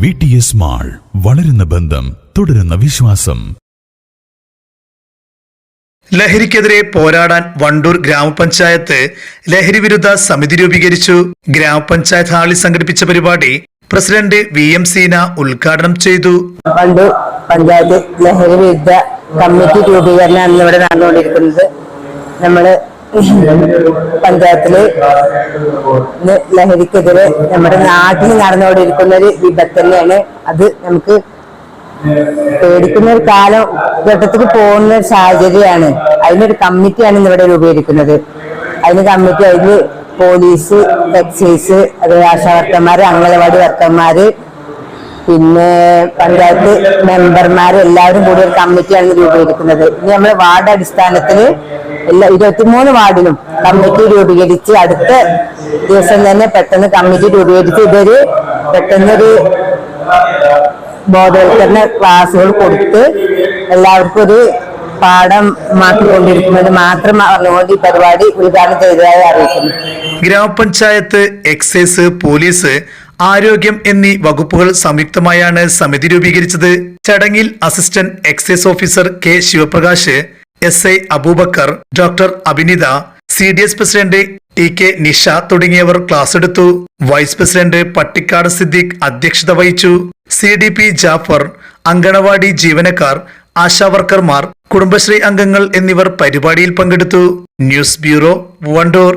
V T S mall വളരുന്ന ബന്ധം തുടരുന്ന വിശ്വാസം. ലഹരിക്കെതിരെ പോരാടാൻ വണ്ടൂർ ഗ്രാമപഞ്ചായത്ത് ലഹരി വിരുദ്ധ സമിതി രൂപീകരിച്ചു. ഗ്രാമപഞ്ചായത്ത് ഹാളിൽ സംഘടിപ്പിച്ച പരിപാടി പ്രസിഡന്റ് വി എം സീന ഉദ്ഘാടനം ചെയ്തു. വണ്ടൂർ പഞ്ചായത്ത് ലഹരി വിരുദ്ധ കമ്മിറ്റി രൂപീകരണം ഇവിടെ നടന്നുകൊണ്ടിരിക്കുന്നത്. നമ്മൾ പഞ്ചായത്തിൽ ലഹരിക്കെതിരെ നമ്മുടെ നാട്ടിൽ നടന്നുകൊണ്ടിരിക്കുന്ന ഒരു വിപത്ത് തന്നെയാണ് അത് നമുക്ക് പേടിക്കുന്ന ഒരു കാലം ഘട്ടത്തിൽ പോകുന്ന ഒരു സാഹചര്യമാണ്. അതിനൊരു കമ്മിറ്റിയാണ് ഇന്ന് ഇവിടെ രൂപീകരിക്കുന്നത്. അതിന് കമ്മിറ്റി അതിൽ പോലീസ് എക്സൈസ് അതായത് ആശാവർക്കന്മാർ അംഗനവാടി വർക്കന്മാര് പിന്നെ പഞ്ചായത്ത് മെമ്പർമാർ എല്ലാവരും കൂടി ഒരു കമ്മിറ്റിയാണ് രൂപീകരിക്കുന്നത്. ഇനി നമ്മൾ വാർഡ് അടിസ്ഥാനത്തിൽ എല്ലാ ഇരുപത്തിമൂന്ന് വാർഡിലും കമ്മിറ്റി രൂപീകരിച്ച് അടുത്ത ദിവസം തന്നെ പെട്ടെന്ന് കമ്മിറ്റി രൂപീകരിച്ച് ഇതൊരു പെട്ടെന്നൊരു ബോധവൽക്കരണ ക്ലാസ്സുകൾ കൊടുത്ത് എല്ലാവർക്കും ഒരു പാഠം മാറ്റിക്കൊണ്ടിരിക്കുന്നത് മാത്രം പറഞ്ഞുകൊണ്ട് ഈ പരിപാടി ഉദ്ഘാടനം ചെയ്തതായി അറിയിക്കുന്നു. ഗ്രാമപഞ്ചായത്ത് എക്സൈസ് പോലീസ് ആരോഗ്യം എന്നീ വകുപ്പുകൾ സംയുക്തമായാണ് സമിതി രൂപീകരിച്ചത്. ചടങ്ങിൽ assistant excise officer K Shivaprakash S I Abubakar doctor Abhinitha C D S president T K Nisha തുടങ്ങിയവർ ക്ലാസ് എടുത്തു. വൈസ് പ്രസിഡന്റ് പട്ടിക്കാട് സിദ്ദീഖ് അധ്യക്ഷത വഹിച്ചു. C D P Jafar anganwadi ജീവനക്കാർ ആശാവർക്കർമാർ കുടുംബശ്രീ അംഗങ്ങൾ എന്നിവർ പരിപാടിയിൽ പങ്കെടുത്തു. News bureau Wandoor.